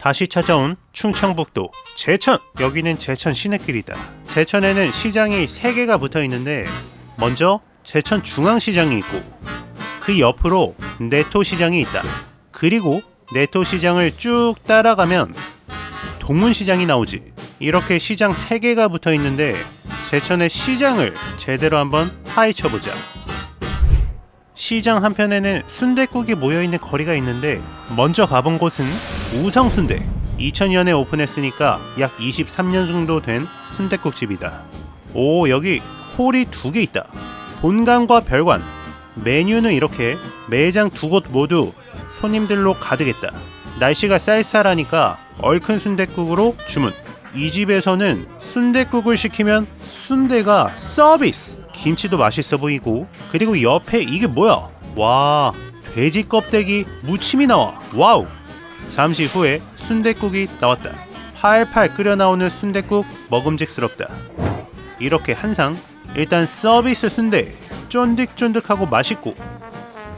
다시 찾아온 충청북도 제천. 여기는 제천 시내길이다. 제천에는 시장이 3개가 붙어 있는데 먼저 제천 중앙시장이 있고 그 옆으로 내토시장이 있다. 그리고 내토시장을 쭉 따라가면 동문시장이 나오지. 이렇게 시장 3개가 붙어 있는데 제천의 시장을 제대로 한번 파헤쳐보자 시장 한편에는 순댓국이 모여있는 거리가 있는데 먼저 가본 곳은 우성순대. 2000년에 오픈했으니까 약 23년 정도 된 순댓국집이다. 오 여기 홀이 두 개 있다. 본관과 별관. 메뉴는 이렇게 매장 두 곳 모두 손님들로 가득했다. 날씨가 쌀쌀하니까 얼큰 순댓국으로 주문. 이 집에서는 순댓국을 시키면 순대가 서비스 김치도 맛있어 보이고 그리고 옆에 이게 뭐야? 와 돼지 껍데기 무침이 나와. 와우. 잠시 후에 순댓국이 나왔다. 팔팔 끓여 나오는 순댓국 먹음직스럽다. 이렇게 한상 일단 서비스 순대 쫀득쫀득하고 맛있고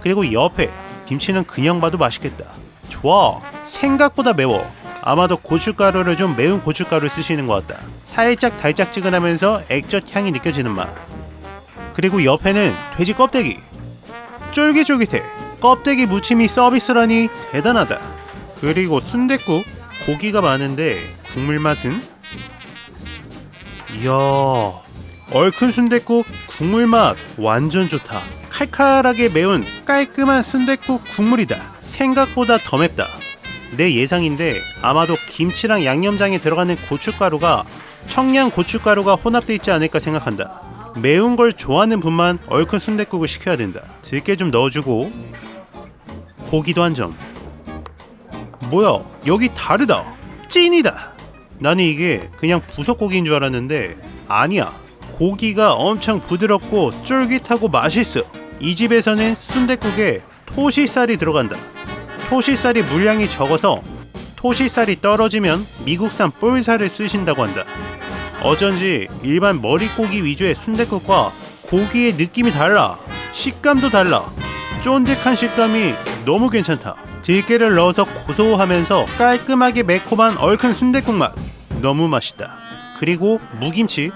그리고 옆에 김치는 그냥 봐도 맛있겠다. 좋아. 생각보다 매워. 아마도 고춧가루를 좀 매운 고춧가루 쓰시는 것 같다. 살짝 달짝지근하면서 액젓 향이 느껴지는 맛 그리고 옆에는 돼지 껍데기. 쫄깃쫄깃해. 껍데기 무침이 서비스라니 대단하다. 그리고 순댓국 고기가 많은데 국물 맛은? 이야 얼큰 순댓국 국물 맛 완전 좋다. 칼칼하게 매운 깔끔한 순댓국 국물이다. 생각보다 더 맵다. 내 예상인데 아마도 김치랑 양념장에 들어가는 고춧가루가 청양 고춧가루가 혼합돼 있지 않을까 생각한다 매운 걸 좋아하는 분만 얼큰 순댓국을 시켜야 된다. 들깨 좀 넣어주고. 고기도 한 점. 뭐야 여기 다르다. 찐이다. 나는 이게 그냥 부석고기인 줄 알았는데 아니야. 고기가 엄청 부드럽고 쫄깃하고 맛있어. 이 집에서는 순댓국에 토시살이 들어간다. 토시살이 물량이 적어서 토시살이 떨어지면 미국산 볼살을 쓰신다고 한다 어쩐지 일반 머릿고기 위주의 순댓국과 고기의 느낌이 달라. 식감도 달라. 쫀득한 식감이 너무 괜찮다. 들깨를 넣어서 고소하면서 깔끔하게 매콤한 얼큰 순댓국 맛. 너무 맛있다. 그리고 무김치.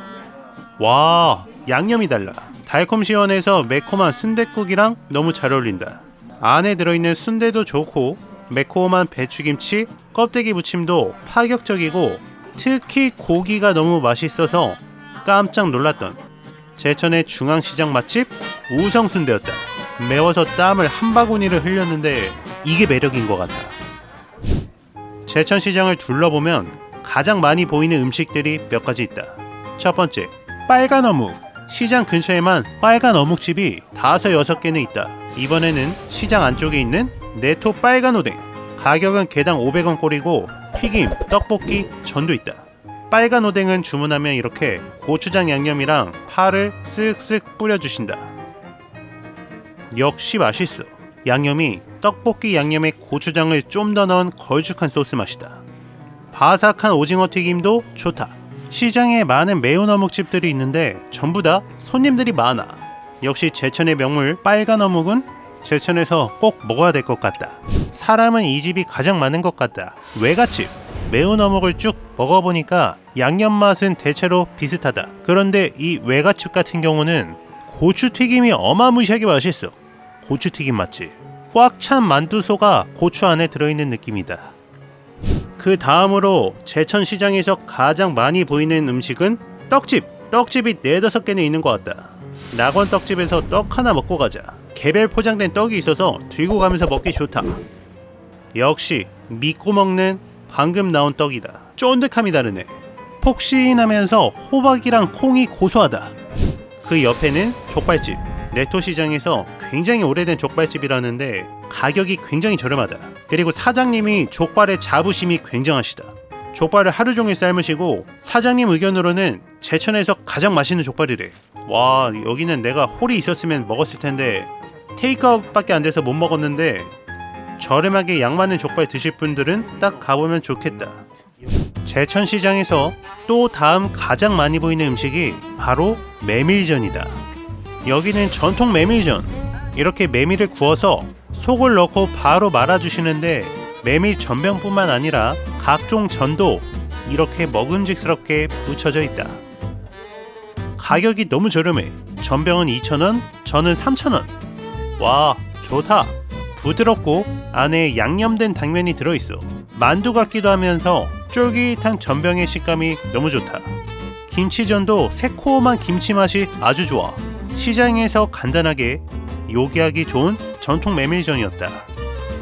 와 양념이 달라. 달콤 시원해서 매콤한 순댓국이랑 너무 잘 어울린다. 안에 들어있는 순대도 좋고 매콤한 배추김치 껍데기 무침도 파격적이고 특히 고기가 너무 맛있어서 깜짝 놀랐던 제천의 중앙시장 맛집 우성순대였다. 매워서 땀을 한 바구니를 흘렸는데 이게 매력인 것 같아 제천시장을 둘러보면 가장 많이 보이는 음식들이 몇 가지 있다. 첫 번째 빨간 어묵. 시장 근처에만 빨간 어묵집이 다섯 여섯 개는 있다. 이번에는 시장 안쪽에 있는 네토 빨간 오뎅 가격은 개당 500원 꼴이고 튀김, 떡볶이, 전도 있다. 빨간 오뎅은 주문하면 이렇게 고추장 양념이랑 파를 쓱쓱 뿌려주신다. 역시 맛있어. 양념이 떡볶이 양념에 고추장을 좀 더 넣은 걸쭉한 소스 맛이다. 바삭한 오징어 튀김도 좋다. 시장에 많은 매운 어묵집들이 있는데 전부 다 손님들이 많아. 역시 제천의 명물 빨간 어묵은 제천에서 꼭 먹어야 될 것 같다. 사람은 이 집이 가장 많은 것 같다. 외갓집 매운 어묵을 쭉 먹어보니까 양념 맛은 대체로 비슷하다. 그런데 이 외갓집 같은 경우는 고추 튀김이 어마무시하게 맛있어. 고추 튀김 맛집. 꽉 찬 만두소가 고추 안에 들어있는 느낌이다. 그 다음으로 제천 시장에서 가장 많이 보이는 음식은 떡집. 떡집이 네다섯 개는 있는 것 같다. 낙원 떡집에서 떡 하나 먹고 가자. 개별 포장된 떡이 있어서 들고 가면서 먹기 좋다. 역시 믿고 먹는 방금 나온 떡이다. 쫀득함이 다르네. 폭신하면서 호박이랑 콩이 고소하다. 그 옆에는 족발집. 네토 시장에서 굉장히 오래된 족발집이라는데 가격이 굉장히 저렴하다. 그리고 사장님이 족발의 자부심이 굉장하시다. 족발을 하루 종일 삶으시고 사장님 의견으로는 제천에서 가장 맛있는 족발이래. 와 여기는 내가 홀이 있었으면 먹었을 텐데 테이크아웃밖에 안 돼서 못 먹었는데 저렴하게 양 많은 족발 드실 분들은 딱 가보면 좋겠다. 제천시장에서 또 다음 가장 많이 보이는 음식이 바로 메밀전이다. 여기는 전통 메밀전. 이렇게 메밀을 구워서 속을 넣고 바로 말아주시는데 메밀 전병뿐만 아니라 각종 전도 이렇게 먹음직스럽게 붙여져 있다. 가격이 너무 저렴해. 전병은 2,000원, 전은 3,000원. 와, 좋다. 부드럽고 안에 양념된 당면이 들어있어. 만두 같기도 하면서 쫄깃한 전병의 식감이 너무 좋다. 김치전도 새콤한 김치 맛이 아주 좋아. 시장에서 간단하게 요기하기 좋은 전통 메밀전이었다.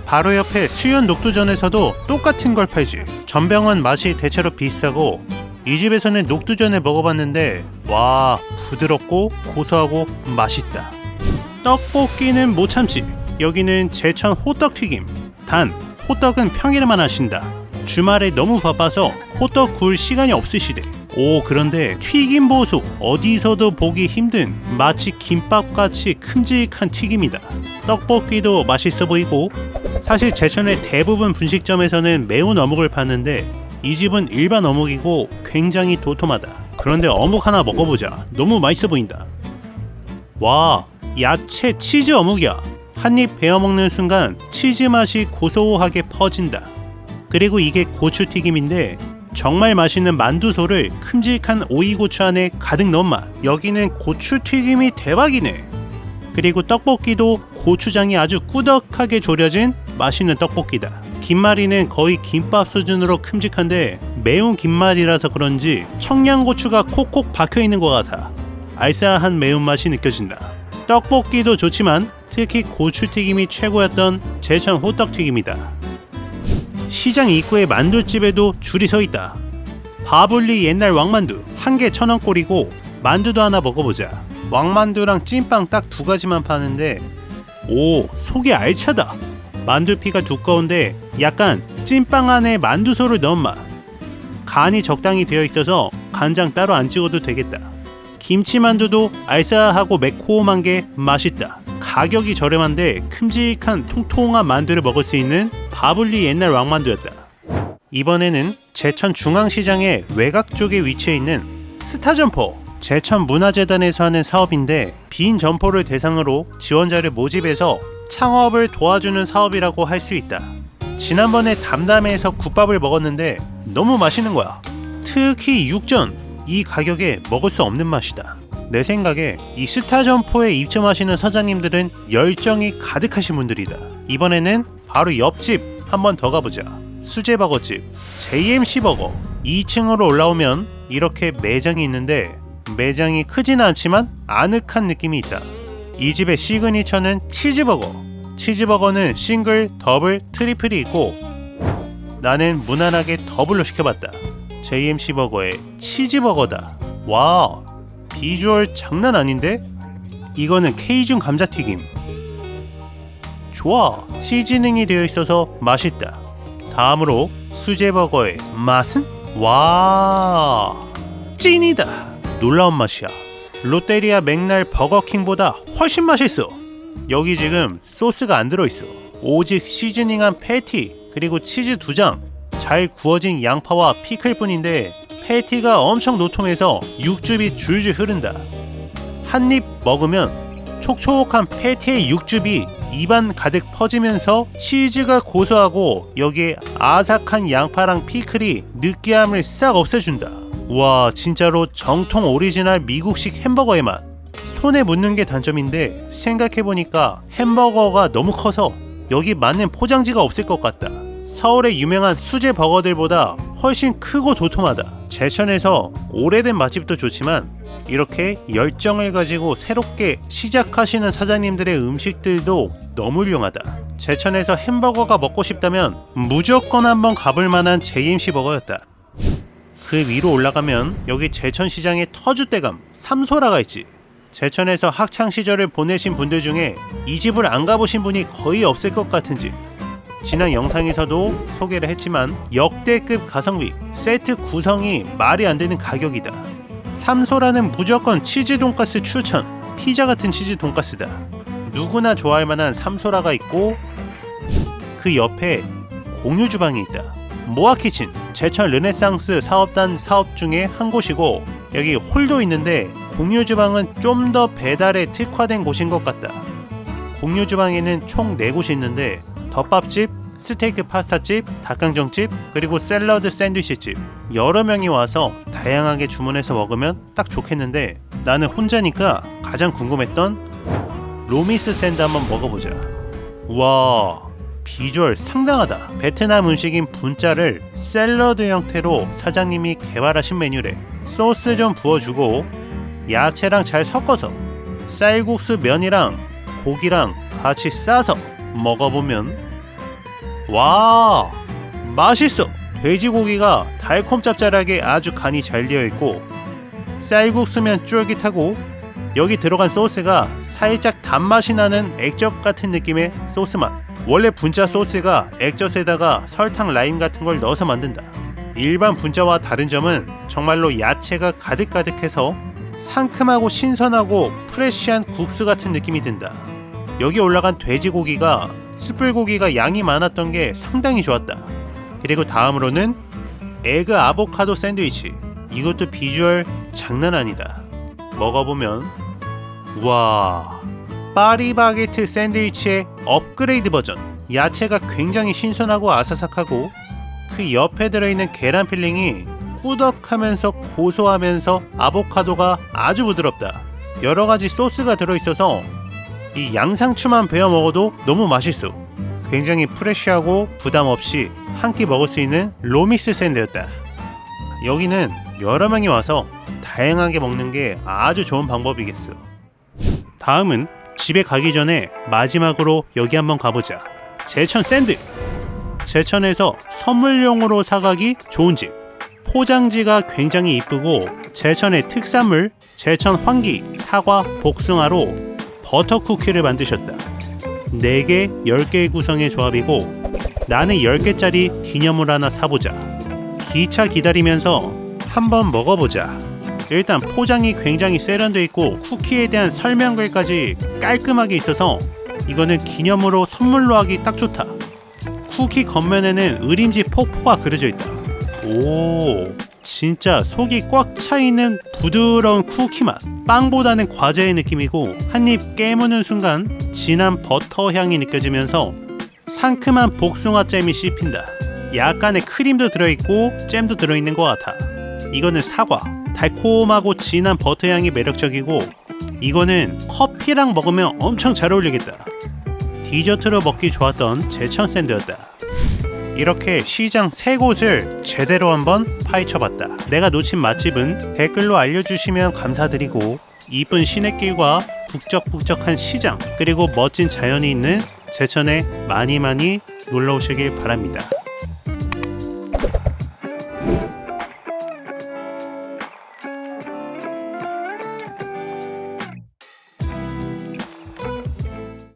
바로 옆에 수연 녹두전에서도 똑같은 걸 팔지. 전병은 맛이 대체로 비싸고 이 집에서는 녹두전을 먹어봤는데 와 부드럽고 고소하고 맛있다. 떡볶이는 못 참지. 여기는 제천 호떡 튀김. 단 호떡은 평일에만 하신다. 주말에 너무 바빠서 호떡 구울 시간이 없으시대. 오 그런데 튀김 보소 어디서도 보기 힘든 마치 김밥같이 큼직한 튀김이다. 떡볶이도 맛있어 보이고 사실 제천의 대부분 분식점에서는 매운 어묵을 파는데 이 집은 일반 어묵이고 굉장히 도톰하다. 그런데 어묵 하나 먹어보자. 너무 맛있어 보인다. 와, 야채 치즈 어묵이야. 한입 베어 먹는 순간 치즈 맛이 고소하게 퍼진다. 그리고 이게 고추 튀김인데 정말 맛있는 만두소를 큼직한 오이고추 안에 가득 넣은 맛. 여기는 고추 튀김이 대박이네. 그리고 떡볶이도 고추장이 아주 꾸덕하게 졸여진 맛있는 떡볶이다. 김말이는 거의 김밥 수준으로 큼직한데 매운 김말이라서 그런지 청양고추가 콕콕 박혀 있는 것 같아. 알싸한 매운맛이 느껴진다. 떡볶이도 좋지만 특히 고추튀김이 최고였던 제천 호떡튀김이다. 시장 입구에 만두집에도 줄이 서 있다. 바블리 옛날 왕만두 한 개 천 원꼴이고 만두도 하나 먹어보자. 왕만두랑 찐빵 딱 두 가지만 파는데 오 속이 알차다. 만두피가 두꺼운데 약간 찐빵 안에 만두소를 넣은 맛. 간이 적당히 되어 있어서 간장 따로 안 찍어도 되겠다. 김치만두도 알싸하고 매콤한 게 맛있다. 가격이 저렴한데 큼직한 통통한 만두를 먹을 수 있는 바블리 옛날 왕만두였다. 이번에는 제천 중앙시장의 외곽 쪽에 위치해 있는 스타점포 제천 문화재단에서 하는 사업인데 빈 점포를 대상으로 지원자를 모집해서 창업을 도와주는 사업이라고 할 수 있다. 지난번에 담담에서 국밥을 먹었는데 너무 맛있는 거야. 특히 육전 이 가격에 먹을 수 없는 맛이다. 내 생각에 이 스타 점포에 입점하시는 사장님들은 열정이 가득하신 분들이다. 이번에는 바로 옆집 한번 더 가보자. 수제버거집 JMC 버거 2층으로 올라오면 이렇게 매장이 있는데 매장이 크지는 않지만 아늑한 느낌이 있다. 이 집의 시그니처는 치즈버거. 치즈버거는 싱글, 더블, 트리플이 있고 나는 무난하게 더블로 시켜봤다. JMC 버거의 치즈버거다. 와, 비주얼 장난 아닌데? 이거는 케이준 감자튀김. 좋아, 시즈닝이 되어 있어서 맛있다. 다음으로 수제버거의 맛은? 와, 찐이다. 놀라운 맛이야. 롯데리아 맥날 버거킹보다 훨씬 맛있어. 여기 지금 소스가 안 들어있어. 오직 시즈닝한 패티 그리고 치즈 두 장, 잘 구워진 양파와 피클 뿐인데 패티가 엄청 노통해서 육즙이 줄줄 흐른다. 한 입 먹으면 촉촉한 패티의 육즙이 입안 가득 퍼지면서 치즈가 고소하고 여기에 아삭한 양파랑 피클이 느끼함을 싹 없애준다. 우와 진짜로 정통 오리지널 미국식 햄버거의 맛. 손에 묻는 게 단점인데 생각해보니까 햄버거가 너무 커서 여기 맞는 포장지가 없을 것 같다. 서울의 유명한 수제 버거들보다 훨씬 크고 도톰하다. 제천에서 오래된 맛집도 좋지만 이렇게 열정을 가지고 새롭게 시작하시는 사장님들의 음식들도 너무 훌륭하다. 제천에서 햄버거가 먹고 싶다면 무조건 한번 가볼 만한 JMC 버거였다. 그 위로 올라가면 여기 제천시장의 터줏대감 삼소라가 있지. 제천에서 학창 시절을 보내신 분들 중에 이 집을 안 가보신 분이 거의 없을 것 같은 집. 지난 영상에서도 소개를 했지만 역대급 가성비, 세트 구성이 말이 안 되는 가격이다. 삼소라는 무조건 치즈 돈가스 추천, 피자 같은 치즈 돈가스다. 누구나 좋아할 만한 삼소라가 있고 그 옆에 공유 주방이 있다. 모아 키친 제천 르네상스 사업단 사업 중에 한 곳이고 여기 홀도 있는데 공유 주방은 좀 더 배달에 특화된 곳인 것 같다. 공유 주방에는 총 4곳이 있는데 덮밥집, 스테이크 파스타집, 닭강정집, 그리고 샐러드 샌드위치집 여러 명이 와서 다양하게 주문해서 먹으면 딱 좋겠는데 나는 혼자니까 가장 궁금했던 로미스 샌드 한번 먹어보자. 와 비주얼 상당하다. 베트남 음식인 분짜를 샐러드 형태로 사장님이 개발하신 메뉴래. 소스 좀 부어주고 야채랑 잘 섞어서 쌀국수 면이랑 고기랑 같이 싸서 먹어보면 와 맛있어. 돼지고기가 달콤 짭짤하게 아주 간이 잘 되어 있고 쌀국수면 쫄깃하고 여기 들어간 소스가 살짝 단맛이 나는 액젓 같은 느낌의 소스 맛. 원래 분짜 소스가 액젓에다가 설탕, 라임 같은 걸 넣어서 만든다. 일반 분짜와 다른 점은 정말로 야채가 가득가득해서 상큼하고 신선하고 프레쉬한 국수 같은 느낌이 든다. 여기 올라간 돼지고기가 숯불고기가 양이 많았던 게 상당히 좋았다. 그리고 다음으로는 에그 아보카도 샌드위치. 이것도 비주얼 장난 아니다. 먹어보면 와 파리바게트 샌드위치의 업그레이드 버전 야채가 굉장히 신선하고 아사삭하고 그 옆에 들어있는 계란 필링이 꾸덕하면서 고소하면서 아보카도가 아주 부드럽다 여러 가지 소스가 들어있어서 이 양상추만 베어 먹어도 너무 맛있어 굉장히 프레쉬하고 부담 없이 한 끼 먹을 수 있는 로미스 샌드였다 여기는 여러 명이 와서 다양하게 먹는 게 아주 좋은 방법이겠어. 다음은 집에 가기 전에 마지막으로 여기 한번 가보자. 제천 샌드. 제천에서 선물용으로 사가기 좋은 집. 포장지가 굉장히 이쁘고 제천의 특산물 제천 황기, 사과, 복숭아로 버터 쿠키를 만드셨다. 4개, 10개의 구성의 조합이고 나는 10개짜리 기념물 하나 사보자. 기차 기다리면서 한번 먹어보자. 일단 포장이 굉장히 세련돼 있고 쿠키에 대한 설명글까지 깔끔하게 있어서 이거는 기념으로 선물로 하기 딱 좋다. 쿠키 겉면에는 의림지 폭포가 그려져 있다. 오, 진짜 속이 꽉 차 있는 부드러운 쿠키 맛. 빵보다는 과자의 느낌이고 한 입 깨무는 순간 진한 버터 향이 느껴지면서 상큼한 복숭아 잼이 씹힌다. 약간의 크림도 들어있고 잼도 들어있는 것 같아. 이거는 사과. 달콤하고 진한 버터 향이 매력적이고 이거는 커피랑 먹으면 엄청 잘 어울리겠다. 디저트로 먹기 좋았던 제천 샌드였다. 이렇게 시장 세 곳을 제대로 한번 파헤쳐봤다. 내가 놓친 맛집은 댓글로 알려주시면 감사드리고 이쁜 시내길과 북적북적한 시장 그리고 멋진 자연이 있는 제천에 많이 많이 놀러 오시길 바랍니다.